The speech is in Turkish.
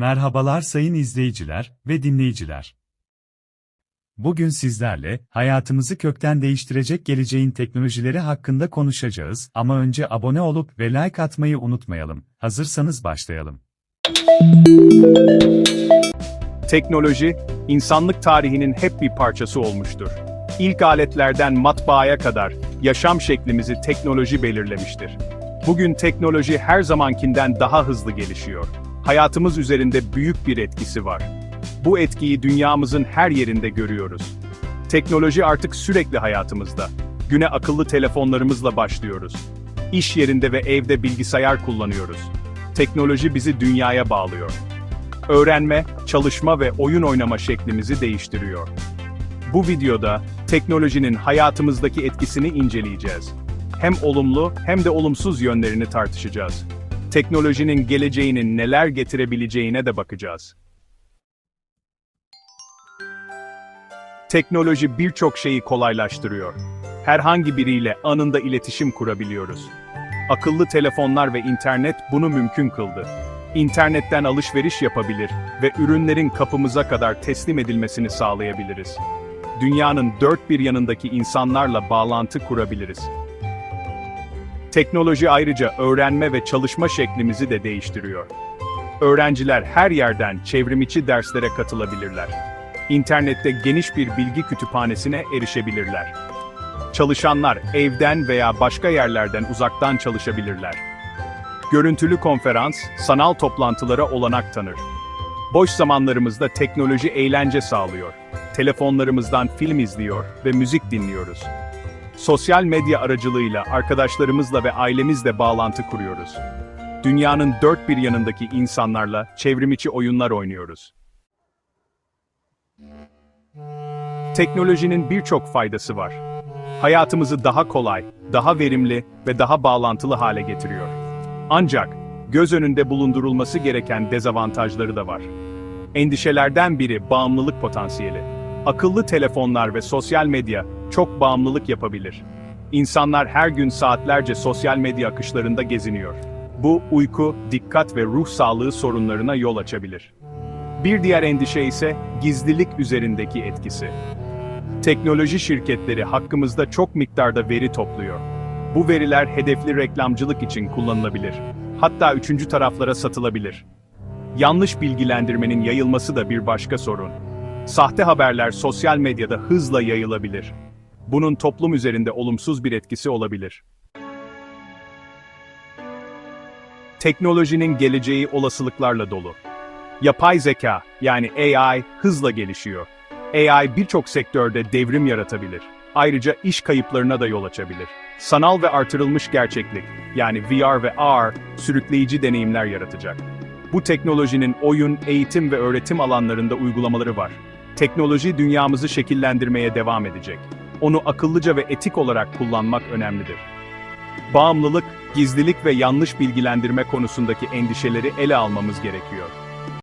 Merhabalar sayın izleyiciler ve dinleyiciler. Bugün sizlerle hayatımızı kökten değiştirecek geleceğin teknolojileri hakkında konuşacağız ama önce abone olup ve like atmayı unutmayalım. Hazırsanız başlayalım. Teknoloji, insanlık tarihinin hep bir parçası olmuştur. İlk aletlerden matbaaya kadar yaşam şeklimizi teknoloji belirlemiştir. Bugün teknoloji her zamankinden daha hızlı gelişiyor. Hayatımız üzerinde büyük bir etkisi var. Bu etkiyi dünyamızın her yerinde görüyoruz. Teknoloji artık sürekli hayatımızda. Güne akıllı telefonlarımızla başlıyoruz. İş yerinde ve evde bilgisayar kullanıyoruz. Teknoloji bizi dünyaya bağlıyor öğrenme, çalışma ve oyun oynama şeklimizi değiştiriyor. Bu videoda teknolojinin hayatımızdaki etkisini inceleyeceğiz. Hem olumlu hem de olumsuz yönlerini tartışacağız. Teknolojinin geleceğinin neler getirebileceğine de bakacağız. Teknoloji birçok şeyi kolaylaştırıyor. Herhangi biriyle anında iletişim kurabiliyoruz. Akıllı telefonlar ve internet bunu mümkün kıldı. İnternetten alışveriş yapabilir ve ürünlerin kapımıza kadar teslim edilmesini sağlayabiliriz. Dünyanın dört bir yanındaki insanlarla bağlantı kurabiliriz. Teknoloji ayrıca öğrenme ve çalışma şeklimizi de değiştiriyor. Öğrenciler her yerden çevrimiçi derslere katılabilirler. İnternette geniş bir bilgi kütüphanesine erişebilirler. Çalışanlar evden veya başka yerlerden uzaktan çalışabilirler. Görüntülü konferans, sanal toplantılara olanak tanır. Boş zamanlarımızda teknoloji eğlence sağlıyor. Telefonlarımızdan film izliyor ve müzik dinliyoruz. Sosyal medya aracılığıyla arkadaşlarımızla ve ailemizle bağlantı kuruyoruz. Dünyanın dört bir yanındaki insanlarla çevrimiçi oyunlar oynuyoruz. Teknolojinin birçok faydası var. Hayatımızı daha kolay, daha verimli ve daha bağlantılı hale getiriyor. Ancak göz önünde bulundurulması gereken dezavantajları da var. Endişelerden biri bağımlılık potansiyeli. Akıllı telefonlar ve sosyal medya çok bağımlılık yapabilir. İnsanlar her gün saatlerce sosyal medya akışlarında geziniyor. Bu uyku, dikkat ve ruh sağlığı sorunlarına yol açabilir. Bir diğer endişe ise gizlilik üzerindeki etkisi. Teknoloji şirketleri hakkımızda çok miktarda veri topluyor. Bu veriler hedefli reklamcılık için kullanılabilir. Hatta üçüncü taraflara satılabilir. Yanlış bilgilendirmenin yayılması da bir başka sorun. Sahte haberler sosyal medyada hızla yayılabilir. Bunun toplum üzerinde olumsuz bir etkisi olabilir. Teknolojinin geleceği olasılıklarla dolu. Yapay zeka, yani AI, hızla gelişiyor. AI birçok sektörde devrim yaratabilir. Ayrıca iş kayıplarına da yol açabilir. Sanal ve artırılmış gerçeklik, yani VR ve AR, sürükleyici deneyimler yaratacak. Bu teknolojinin oyun, eğitim ve öğretim alanlarında uygulamaları var. Teknoloji dünyamızı şekillendirmeye devam edecek. Onu akıllıca ve etik olarak kullanmak önemlidir. Bağımlılık, gizlilik ve yanlış bilgilendirme konusundaki endişeleri ele almamız gerekiyor.